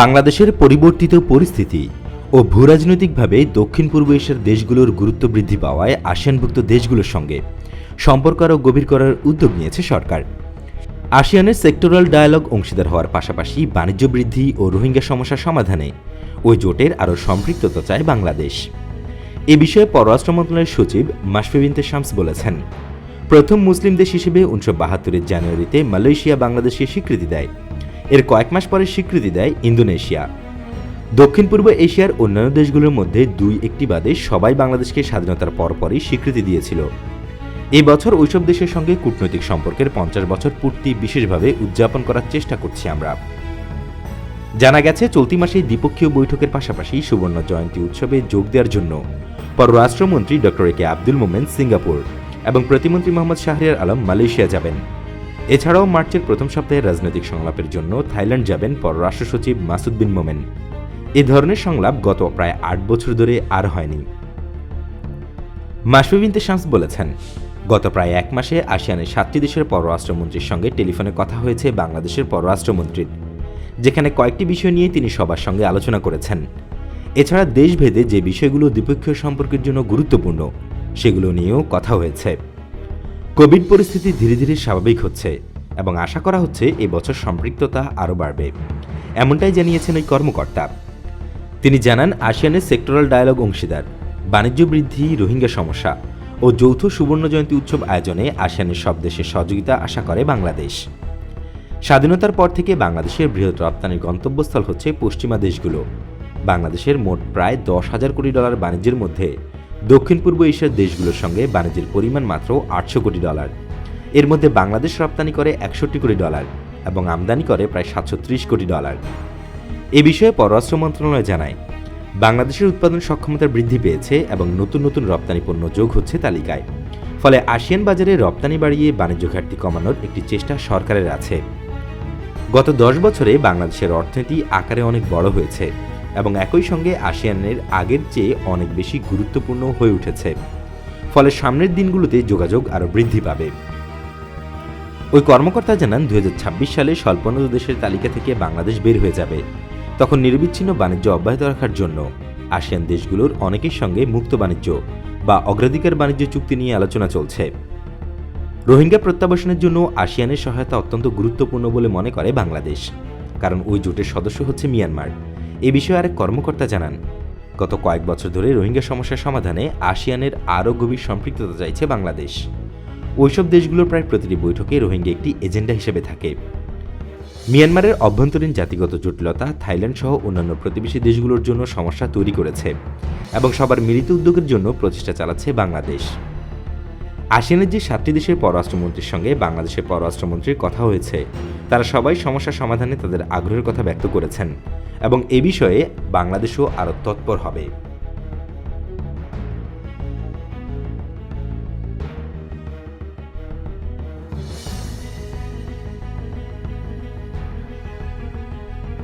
বাংলাদেশের পরিবর্তিত পরিস্থিতি ও ভূরাজনৈতিকভাবে দক্ষিণ পূর্ব এশিয়ার দেশগুলোর গুরুত্ব বৃদ্ধি পাওয়ায় আসিয়ানভুক্ত দেশগুলোর সঙ্গে সম্পর্ক আরও গভীর করার উদ্যোগ নিয়েছে সরকার। আসিয়ানের সেক্টরাল ডায়ালগ অংশীদার হওয়ার পাশাপাশি বাণিজ্য বৃদ্ধি ও রোহিঙ্গা সমস্যা সমাধানে ওই জোটের আরও সম্পৃক্ততা চায় বাংলাদেশ। এ বিষয়ে পররাষ্ট্র মন্ত্রণালয়ের সচিব মাসফিবিনতে শামস বলেছেন, প্রথম মুসলিম দেশ হিসেবে উনিশশো বাহাত্তরের জানুয়ারিতে মালয়েশিয়া বাংলাদেশকে স্বীকৃতি দেয়। এর কয়েক মাস পরে স্বীকৃতি দেয় ইন্দোনেশিয়া। দক্ষিণ পূর্ব এশিয়ার অন্যান্য দেশগুলোর মধ্যে দুই একটি বাদে সবাই বাংলাদেশকে স্বাধীনতার পরপরই স্বীকৃতি দিয়েছিল। এ বছর ওইসব দেশের সঙ্গে কূটনৈতিক সম্পর্কের পঞ্চাশ বছর পূর্তি বিশেষভাবে উদযাপন করার চেষ্টা করছি আমরা। জানা গেছে, চলতি মাসে দ্বিপক্ষীয় বৈঠকের পাশাপাশি সুবর্ণ জয়ন্তী উৎসবে যোগ দেওয়ার জন্য পররাষ্ট্রমন্ত্রী doctor A K Abdul Momen Singapore এবং প্রতিমন্ত্রী মোহাম্মদ শাহরিয়ার আলম মালয়েশিয়া যাবেন। এছাড়াও মার্চের প্রথম সপ্তাহে রাজনৈতিক সংলাপের জন্য থাইল্যান্ড যাবেন পররাষ্ট্র সচিব মাসুদ বিন মোমেন। এ ধরনের সংলাপ গত প্রায় আট বছর ধরে আর হয়নি। মাসুবিনতে শামস বলেছেন, গত প্রায় এক মাসে আসিয়ানের সাতটি দেশের পররাষ্ট্রমন্ত্রীর সঙ্গে টেলিফোনে কথা হয়েছে বাংলাদেশের পররাষ্ট্রমন্ত্রীর, যেখানে কয়েকটি বিষয় নিয়ে তিনি সবার সঙ্গে আলোচনা করেছেন। এছাড়া দেশভেদে যে বিষয়গুলো দ্বিপক্ষীয় সম্পর্কের জন্য গুরুত্বপূর্ণ, সেগুলো নিয়েও কথা হয়েছে। কোভিড পরিস্থিতি ধীরে ধীরে স্বাভাবিক হচ্ছে এবং আশা করা হচ্ছে এবছর সম্পৃক্ততা আরও বাড়বে। এমনটাই জানিয়েছেন ওই কর্মকর্তা। তিনি জানান, আসিয়ানের সেক্টরাল ডায়ালগ অংশীদার, বাণিজ্য বৃদ্ধি, রোহিঙ্গা সমস্যা ও যৌথ সুবর্ণ জয়ন্তী উৎসব আয়োজনে আসিয়ানের সব দেশের সহযোগিতা আশা করে বাংলাদেশ। স্বাধীনতার পর থেকে বাংলাদেশের বৃহৎ রপ্তানির গন্তব্যস্থল হচ্ছে পশ্চিমা দেশগুলো। বাংলাদেশের মোট প্রায় দশ হাজার কোটি ডলার বাণিজ্যের মধ্যে দক্ষিণ পূর্ব এশিয়ার দেশগুলোর সঙ্গে বাণিজ্যের পরিমাণ মাত্র আটশো কোটি ডলার। এর মধ্যে বাংলাদেশ রপ্তানি করে একষট্টি কোটি ডলার এবং আমদানি করে প্রায় সাতশো ত্রিশ কোটি ডলার। এ বিষয়ে পররাষ্ট্র মন্ত্রণালয় জানায়, বাংলাদেশের উৎপাদন সক্ষমতা বৃদ্ধি পেয়েছে এবং নতুন নতুন রপ্তানি পণ্য যোগ হচ্ছে তালিকায়। ফলে আসিয়ান বাজারে রপ্তানি বাড়িয়ে বাণিজ্য ঘাটতি কমানোর একটি চেষ্টা সরকারের আছে। গত দশ বছরে বাংলাদেশের অর্থনীতি আকারে অনেক বড় হয়েছে। এবং একই সঙ্গে আসিয়ানের আগের চেয়ে অনেক বেশি গুরুত্বপূর্ণ হয়ে উঠেছে। ফলে সামনের দিনগুলোতে যোগাযোগ আরও বৃদ্ধি পাবে। ওই কর্মকর্তা জানান, দুই হাজার ছাব্বিশ সালে স্বল্পোন্নত দেশের তালিকা থেকে বাংলাদেশ বের হয়ে যাবে, তখন নিরবিচ্ছিন্ন বাণিজ্য অব্যাহত রাখার জন্য আসিয়ান দেশগুলোর অনেকের সঙ্গে মুক্ত বাণিজ্য বা অগ্রাধিকার বাণিজ্য চুক্তি নিয়ে আলোচনা চলছে। রোহিঙ্গা প্রত্যাবাসনের জন্য আসিয়ানের সহায়তা অত্যন্ত গুরুত্বপূর্ণ বলে মনে করে বাংলাদেশ, কারণ ওই জোটের সদস্য হচ্ছে মিয়ানমার। এ বিষয়ে আরেক কর্মকর্তা জানান। গত কয়েক বছর ধরে রোহিঙ্গা সমস্যার সমাধানে আসিয়ানের আরও গভীর সম্পৃক্ততা চাইছে বাংলাদেশ। ওইসব দেশগুলোর প্রায় প্রতিটি বৈঠকে রোহিঙ্গা একটি এজেন্ডা হিসেবে থাকে। মিয়ানমারের অভ্যন্তরীণ জাতিগত জটিলতা, থাইল্যান্ড সহ অন্যান্য প্রতিবেশী দেশগুলোর জন্য সমস্যা তৈরি করেছে এবং সবার মিলিত উদ্যোগের জন্য প্রচেষ্টা চালাচ্ছে বাংলাদেশ। আসিয়ানের যে সাতটি দেশের পররাষ্ট্রমন্ত্রীর সঙ্গে বাংলাদেশের পররাষ্ট্রমন্ত্রীর কথা হয়েছে, তারা সবাই সমস্যা সমাধানে তাদের আগ্রহের কথা ব্যক্ত করেছেন এবং এ বিষয়ে বাংলাদেশও আরও তৎপর হবে।